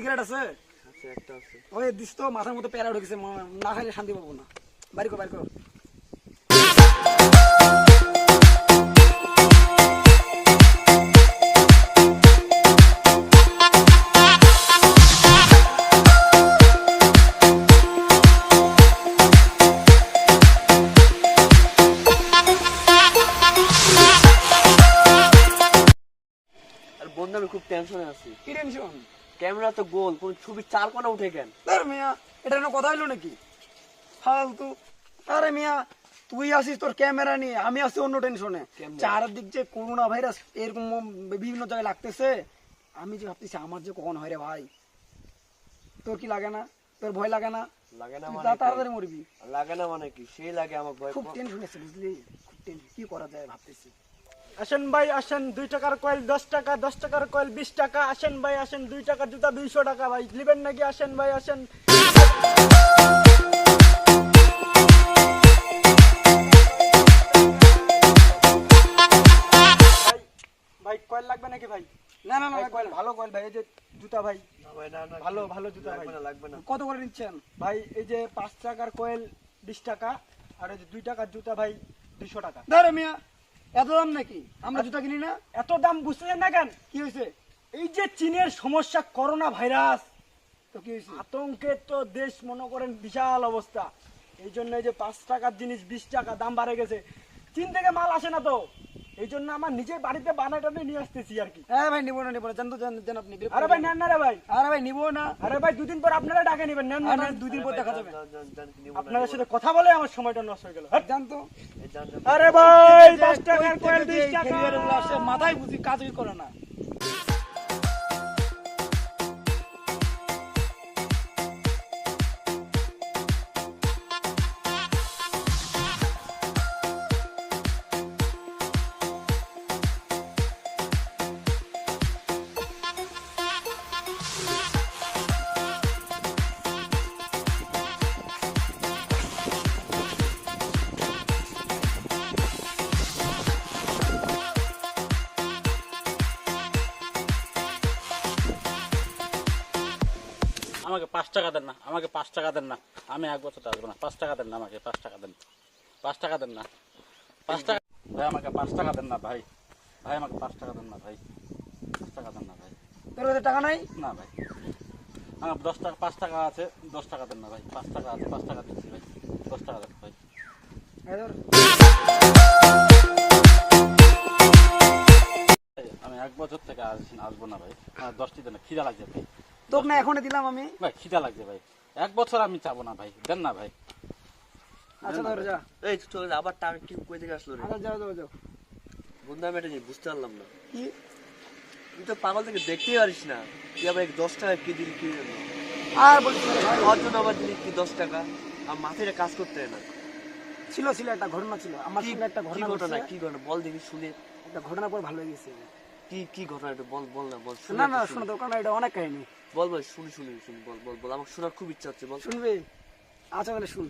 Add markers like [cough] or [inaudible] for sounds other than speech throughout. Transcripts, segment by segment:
Cigarette আছে? একটা আছে। ওই দিস তো মাথার মধ্যে প্যারা উঠে গেছে না খাইলে শান্তি পাবো না। বাড়ি কর বাড়ি কর। বন্ধু আমি খুব টেনশনে আছি। কি টেনশন ক্যামেরা তো গোল কোন ছবি চার কোনা উঠে কেন? আরে মিয়া এটা কোনো কথা হইল নাকি? ফালতু। আরে মিয়া তুই আসিস তোর ক্যামেরা নিয়ে আমি আসি অন্য টেনশনে? চারদিক যে করোনা ভাইরাস এরকম বিভিন্ন জায়গায় লাগতেছে আমি যে ভাবতেছি আমার যে কখন হয় রে ভাই? তোর কি লাগে না? তোর ভয় লাগে না? লাগে না মানে? তাড়াতাড়ি মরবি। লাগে না মানে কি? সেই লাগে আমার ভয়। খুব টেনশন আছে বুঝলি? খুব টেনশন কি করা যায় ভাবতেছি। আসেন ভাই আসেন। দুই টাকার কয়েল দশ টাকা দশ টাকার কয়েল বিশ টাকা। আসেন ভাই আসেন। দুই টাকার জুতা দুইশো টাকা ভাই। নেবেন নাকি? আসেন ভাই আসেন। ভাই, কয়েল লাগবে নাকি ভাই? না না না কয়েল ভালো কয়েল ভাই। এই যে জুতা ভাই। ভালো, ভালো জুতা ভাই। লাগবে না। কত করে নিচ্ছেন? ভাই এই যে পাঁচ টাকার কয়েল বিশ টাকা আর এই যে দুই টাকার জুতা ভাই দুইশো টাকা। ধরে মিয়া। এত দাম নাকি? আমরা জুতা কিনি না? এত দাম বুঝতেছেন না কেন? কি হয়েছে? এই যে চীনের সমস্যা করোনা ভাইরাস। তো কি হয়েছে? আতঙ্কে তো দেশ মনে করেন বিশাল অবস্থা। এই জন্য এই যে পাঁচ টাকার জিনিস বিশ টাকা দাম বাড়ে গেছে। চীন থেকে মাল আসে না তো? এই জন্য আমার নিজের বাড়িতে নিয়ে আসতেছি আর কি। হ্যাঁ ভাই নিবো না নিবো না। জানতো জান জান আপনি আরে ভাই নেন না রে ভাই। আরে ভাই নিবো না। আরে ভাই দুদিন পর আপনারা ডাকে নেবেন নেন না দুদিন পর দেখা যাবে। আপনাদের সাথে কথা বলে আমার সময়টা নষ্ট হয়ে গেল। হ্যাঁ। জান তো। না। এই জান, জান, আরে ভাই যে পাঁচ টাকার কয়েল টাকা। মাথায় বুঝি কাজই করে না। আমাকে পাঁচ টাকা দেন না আমাকে পাঁচ টাকা দেন না আমি এক বছর আসব না পাঁচ টাকা দেন না আমাকে পাঁচ টাকা দেন পাঁচ টাকা দেন না পাঁচ টাকা ভাই আমাকে পাঁচ টাকা দেন না ভাই ভাই আমাকে পাঁচ টাকা দেন না ভাই পাঁচ টাকা দেন না ভাই তোর কাছে টাকা নাই না ভাই আমার দশ টাকা পাঁচ টাকা আছে দশ টাকা দেন না ভাই পাঁচ টাকা আছে পাঁচ টাকা দিচ্ছি ভাই দশ টাকা দেন ভাই আমি এক বছর থেকে আসব না ভাই আমার দশটি দেন না খিদা লাগছে ভাই তোকে না এখনই দিলাম আমি। ভাই খিদা লাগছে ভাই। এক বছর আমি চাবো না ভাই দেন না ভাই। আচ্ছা ধর যা। এই চলে আবার টাকা কি কই থেকে আসলো রে? আচ্ছা যাও যাও যাও। বন্ধু আমি এটা বুঝতে পারলাম না। কি? তুই তো পাগল থেকে দেখতেই পারিস না। তুই আবার দশ টাকা কি দিলি কি জন্য আর বলিস না ভাই। খাওয়ার আবার দিলি কি দশ টাকা? আমার মাথায় কাজ করতে না। ছিল ছিল একটা ঘটনা ছিল। আমার কি সঙ্গে একটা ঘটনা ঘটনা? ঘটনা কি ঘটনা? বল দেখি শুনে। একটা ঘটনা পর ভালো হয়ে গেছে। কি কি ঘটনা এটা? বল বল না বল। শুনে না না শোনো কারণ দরকার এটা অনেক কাহিনী। বল বল শুনি শুনি শুনি বল বল বল। আমার শোনার খুব ইচ্ছা হচ্ছে বল। শুনবে? আচ্ছা তাহলে শুন।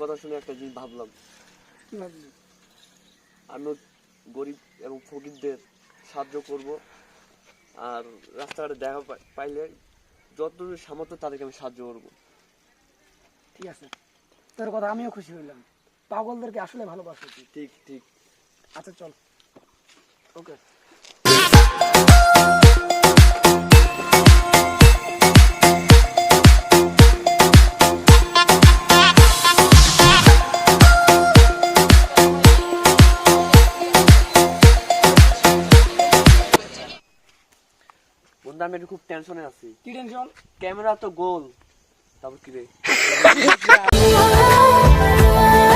কথা শুনে একটা জিনিস ভাবলাম। আমিও গরিব এবং ফকিরদের সাহায্য করব। আর রাস্তাঘাটে দেখা পাইলে যতদূর সামর্থ্য তাদেরকে আমি সাহায্য করব। ঠিক আছে। তোর কথা আমিও খুশি হইলাম। পাগলদেরকে আসলে ভালোবাসো ঠিক ঠিক। আচ্ছা চল। ওকে। একটু খুব টেনশনে আছি। কি টেনশন ক্যামেরা তো গোল। তারপর কি রে? [laughs]